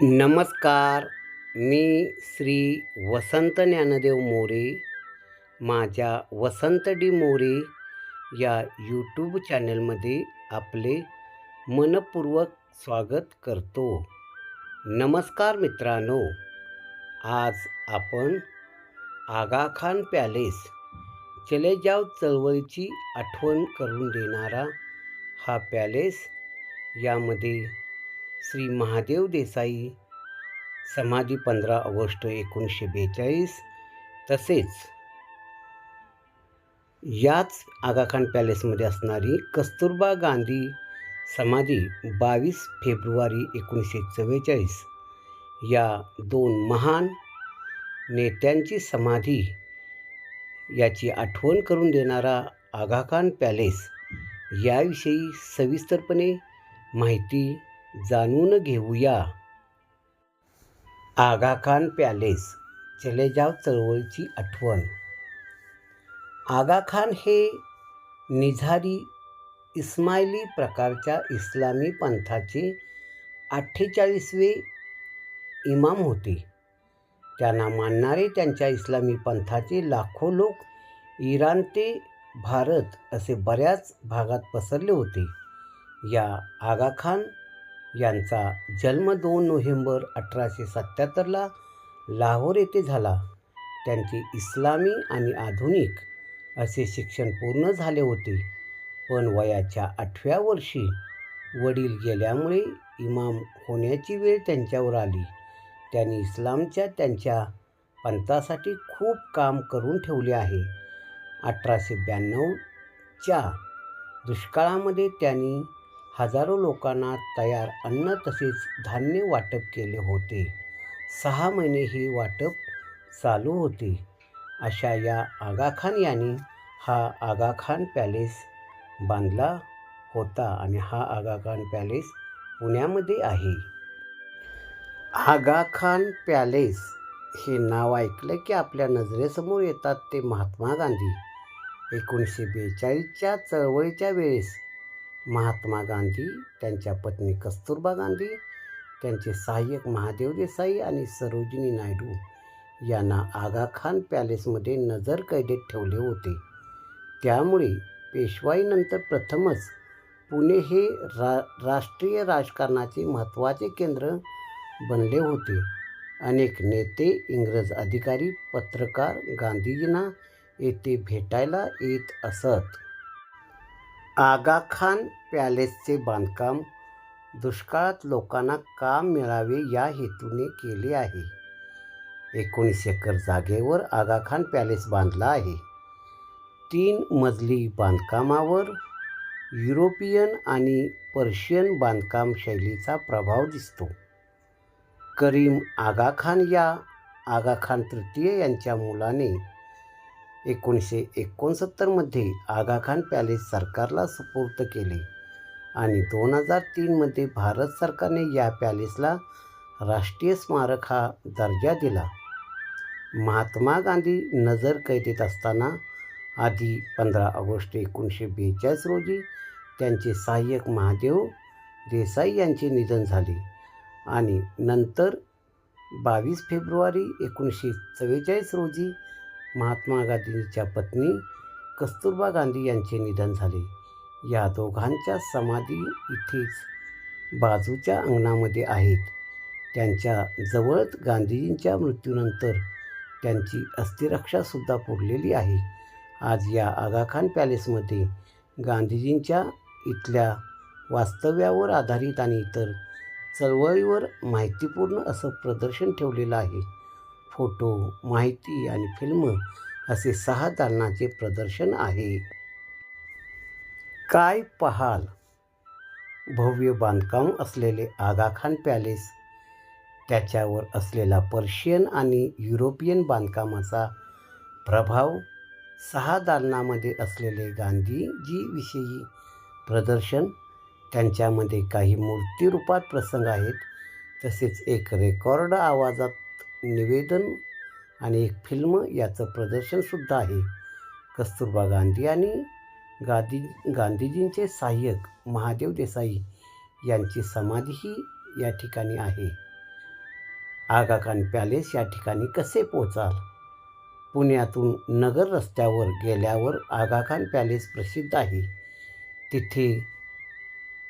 नमस्कार मी श्री वसंत ज्ञानदेव मोरे माझ्या वसंत डी मोरे या यूट्यूब चॅनलमध्ये आपले मनपूर्वक स्वागत करतो. नमस्कार मित्रांनो आज आपण आगाखान पॅलेस चले जाव चळवळीची आठवण करून देणारा हा पॅलेस यामध्ये श्री महादेव देसाई. समाधी पंधरा ऑगस्ट एकोणीसशे बेचाळीस. तसेच याच आगाखान पॅलेसमध्ये असणारी कस्तुरबा गांधी समाधी बावीस फेब्रुवारी एकोणीसशे चव्वेचाळीस. या दोन महान नेत्यांची समाधी याची आठवण करून देणारा आगाखान पॅलेस याविषयी सविस्तरपणे माहिती जाणून घेऊया. आगाखान पॅलेस चलेजाव चळवळीची आठवण. आगाखान हे निझारी इस्माइली प्रकारच्या इस्लामी पंथाचे अठ्ठेचाळीसवे इमाम होते. त्यांना मानणारे त्यांच्या इस्लामी पंथाचे लाखो लोक इराण ते भारत असे बऱ्याच भागात पसरले होते. या आगाखान यांचा जन्म दोन नोव्हेंबर अठराशे सत्त्याहत्तरला लाहोर येथे झाला. त्यांचे इस्लामी आणि आधुनिक असे शिक्षण पूर्ण झाले होते. पण वयाच्या आठव्या वर्षी वडील गेल्यामुळे इमाम होण्याची वेळ त्यांच्यावर आली. त्यांनी इस्लामच्या त्यांच्या पंथासाठी खूप काम करून ठेवले आहे. अठराशे ब्याण्णवच्या दुष्काळामध्ये त्यांनी हजारो लोकांना तयार अन्न तसेच धान्य वाटप केले होते. सहा महिने ही वाटप चालू होते. अशा या आगाखान यांनी हा आगाखान पॅलेस बांधला होता आणि हा आगाखान पॅलेस पुण्यामध्ये आहे. आगाखान पॅलेस हे नाव ऐकलं की आपल्या नजरेसमोर येतात ते महात्मा गांधी. एकोणीसशे बेचाळीसच्या चळवळीच्या वेळेस महात्मा गांधी त्यांच्या पत्नी कस्तुरबा गांधी त्यांचे सहाय्यक महादेव देसाई आणि सरोजिनी नायडू यांना आगाखान पॅलेसमध्ये नजर कैदेत ठेवले होते. त्यामुळे पेशवाईनंतर प्रथमच पुणे हे रा राष्ट्रीय राजकारणाचे महत्त्वाचे केंद्र बनले होते. अनेक नेते इंग्रज अधिकारी पत्रकार गांधीजींना येथे भेटायला येत असत. आगाखान पॅलेसचे बांधकाम दुष्काळात लोकांना काम मिळावे या हेतूने केले आहे. एकोणीस एकर जागेवर आगाखान पॅलेस बांधला आहे. तीन मजली बांधकामावर युरोपियन आणि पर्शियन बांधकाम शैलीचा प्रभाव दिसतो. करीम आगाखान या आगाखान तृतीय यांच्या मुलाने एकोणीसशे एकोणसत्तरमध्ये आगाखान पॅलेस सरकारला सुपूर्त केले. आणि दोन हजार तीनमध्ये भारत सरकारने या पॅलेसला राष्ट्रीय स्मारक हा दर्जा दिला. महात्मा गांधी नजर कैदेत असताना आधी पंधरा ऑगस्ट एकोणीसशे बेचाळीस रोजी त्यांचे सहाय्यक महादेव देसाई यांचे निधन झाले. आणि नंतर बावीस फेब्रुवारी एकोणीसशे चव्वेचाळीस रोजी महात्मा गांधींच्या पत्नी कस्तुरबा गांधी यांचे निधन झाले. या दोघांच्या समाधी इथेच बाजूच्या अंगणामध्ये आहेत. त्यांच्या जवळच गांधीजींच्या मृत्यूनंतर त्यांची अस्थिरक्षासुद्धा पुरलेली आहे. आज या आगाखान पॅलेसमध्ये गांधीजींच्या इथल्या वास्तव्यावर आधारित आणि इतर चळवळीवर माहितीपूर्ण असं प्रदर्शन ठेवलेलं आहे. फोटो माहिती आणि फिल्म असे सहा दालनाचे प्रदर्शन आहे. काय पहाल? भव्य बांधकाम असलेले आगाखान पॅलेस त्याच्यावर असलेला पर्शियन आणि युरोपियन बांधकामाचा प्रभाव सहा दालनामध्ये असलेले गांधीजीविषयी प्रदर्शन त्यांच्यामध्ये काही मूर्तिरूपात प्रसंग आहेत तसेच एक रेकॉर्ड आवाजात निवेदन आणि एक फिल्म याचं प्रदर्शनसुद्धा आहे. कस्तुरबा गांधी आणि गांधी गांधीजींचे सहाय्यक महादेव देसाई यांची समाधीही या ठिकाणी आहे. आगाखान पॅलेस या ठिकाणी कसे पोचाल पुण्यातून नगर रस्त्यावर गेल्यावर आगाखान पॅलेस प्रसिद्ध आहे. तिथे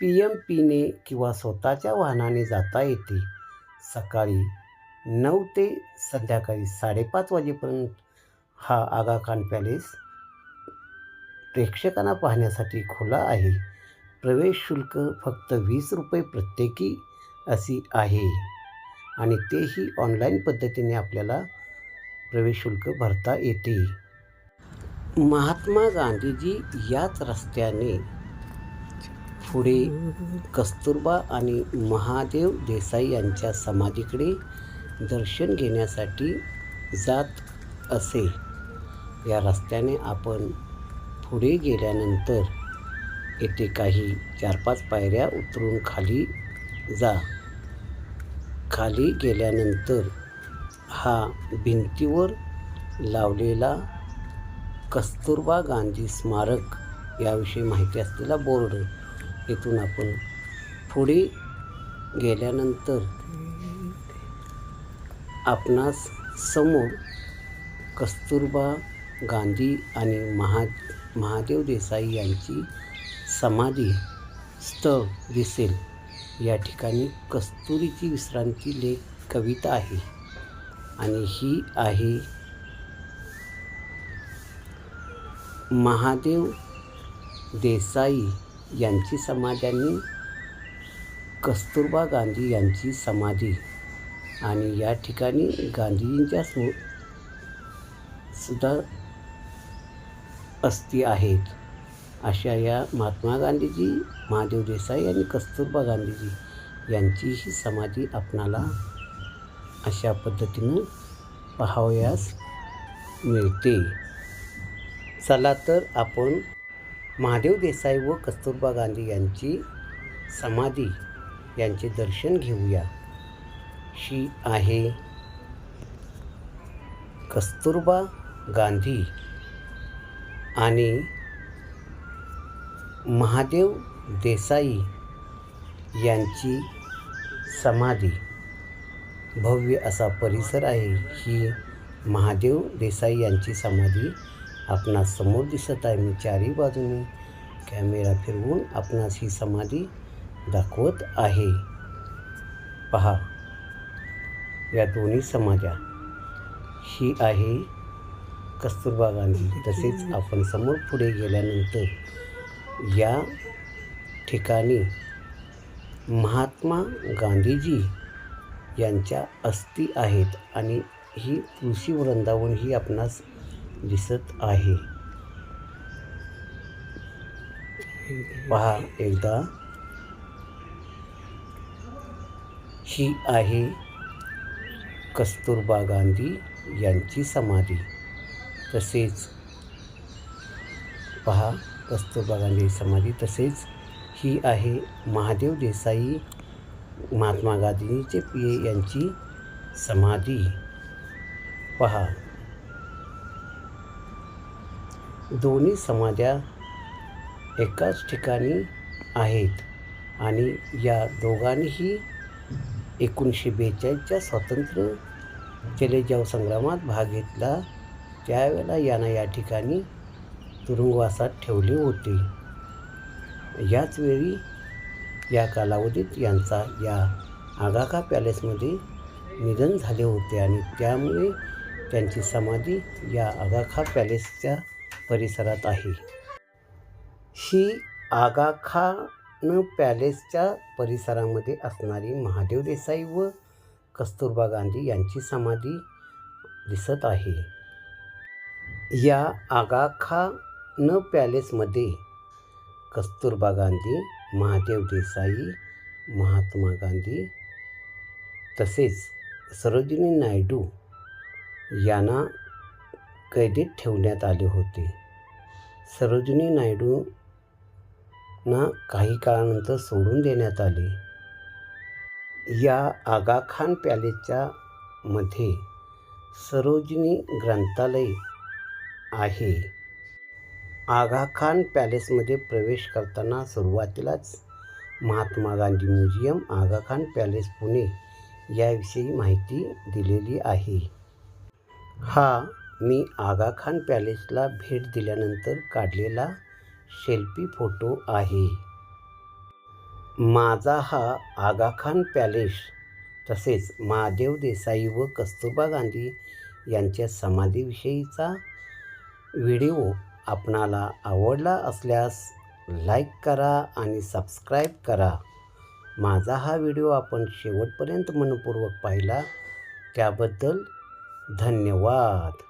पी एम पीने किंवा स्वतःच्या वाहनाने जाता येते. सकाळी नऊ ते संध्याकाळी साडेपाच वाजेपर्यंत हा आगा खान पॅलेस प्रेक्षकांना पाहण्यासाठी खुला आहे. प्रवेश शुल्क फक्त वीस रुपये प्रत्येकी अशी आहे आणि तेही ऑनलाईन पद्धतीने आपल्याला प्रवेश शुल्क भरता येते. महात्मा गांधीजी याच रस्त्याने पुढे कस्तुरबा आणि महादेव देसाई यांच्या समाधीकडे दर्शन घेण्यासाठी जात असे. या रस्त्याने आपण पुढे गेल्यानंतर येथे काही चार पाच पायऱ्या उतरून खाली जा. खाली गेल्यानंतर हा भिंतीवर लावलेला कस्तुरबा गांधी स्मारक याविषयी माहिती असलेला बोर्ड. इथून आपण पुढे गेल्यानंतर आपणास समोर कस्तुरबा गांधी आणि महा महादेव देसाई यांची समाधी स्थळ दिसेल. या ठिकाणी कस्तुरीची विश्रांती लेख कविता आहे आणि ही आहे महादेव देसाई यांची समाधी आणि कस्तुरबा गांधी यांची समाधी. आणि या ठिकाणी गांधीजींच्या स्मृ सुद्धा अस्थी आहेत. अशा या महात्मा गांधीजी महादेव देसाई आणि कस्तुरबा गांधीजी यांचीही समाधी आपणाला अशा पद्धतीनं पाहावयास मिळते. चला तर आपण महादेव देसाई व कस्तुरबा गांधी यांची समाधी यांचे दर्शन घेऊया. शी आहे. कस्तुरबा गांधी आणि महादेव देसाई यांची समाधी. भव्य असा परिसर आहे. ही महादेव देसाई यांची समाधी आपणास समोर दिसत आहे. मी चारही बाजूने कॅमेरा फिरवून आपणास ही समाधी दाखवत आहे. पहा. या दोन्ही समाध्या ही आहे कस्तुरबा गांधी. तसेच आपण समोर पुढे गेल्यानंतर या ठिकाणी महात्मा गांधीजी यांच्या अस्थी आहेत आणि ही तुळशी वृंदावन ही आपणास दिसत आहे. पहा एकदा. ही आहे कस्तुरबा गांधी यांची समाधी. तसेच पहा कस्तुरबा गांधी समाधी तसेच ही आहे महादेव देसाई महात्मा गांधीचे पिये यांची समाधी. पहा दोन्ही समाध्या एकाच ठिकाणी आहेत आणि या दोघांनीही एकोणीसशे बेचाळीसच्या स्वातंत्र्य चलेजाव संग्रामात भाग घेतला. त्यावेळेला यांना या ठिकाणी तुरुंगवासात ठेवले होते. याच वेळी या कालावधीत यांचा या आगाखा पॅलेसमध्ये निधन झाले होते आणि त्यामुळे त्यांची समाधी या आगाखा पॅलेसच्या परिसरात आहे. ही आगाखान पॅलेसच्या परिसरामध्ये असणारी महादेव देसाई व कस्तुरबा गांधी यांची समाधी दिसत आहे. या आगाखान पॅलेसमध्ये कस्तुरबा गांधी महादेव देसाई महात्मा गांधी तसेच सरोजिनी नायडू यांना कैदेत ठेवण्यात आले होते. सरोजिनी नायडूंना काही काळानंतर सोडून देण्यात आले. या आगाखान पॅलेसच्या मध्ये सरोजिनी ग्रंथालय आहे. आगाखान पॅलेसमध्ये प्रवेश करताना सुरुवातीलाच महात्मा गांधी म्युझियम आगाखान पॅलेस पुणे याविषयी माहिती दिलेली आहे. हा मी आगा खान पॅलेसला भेट दिल्यानंतर काढलेला शेल्फी फोटो आहे. माझा हा आगाखान पॅलेस तसेच महादेव देसाई व कस्तुरबा गांधी यांच्या समाधीविषयीचा व्हिडिओ आपणाला आवडला असल्यास लाईक करा आणि सबस्क्राईब करा. माझा हा व्हिडिओ आपण शेवटपर्यंत मनपूर्वक पाहिला त्याबद्दल धन्यवाद.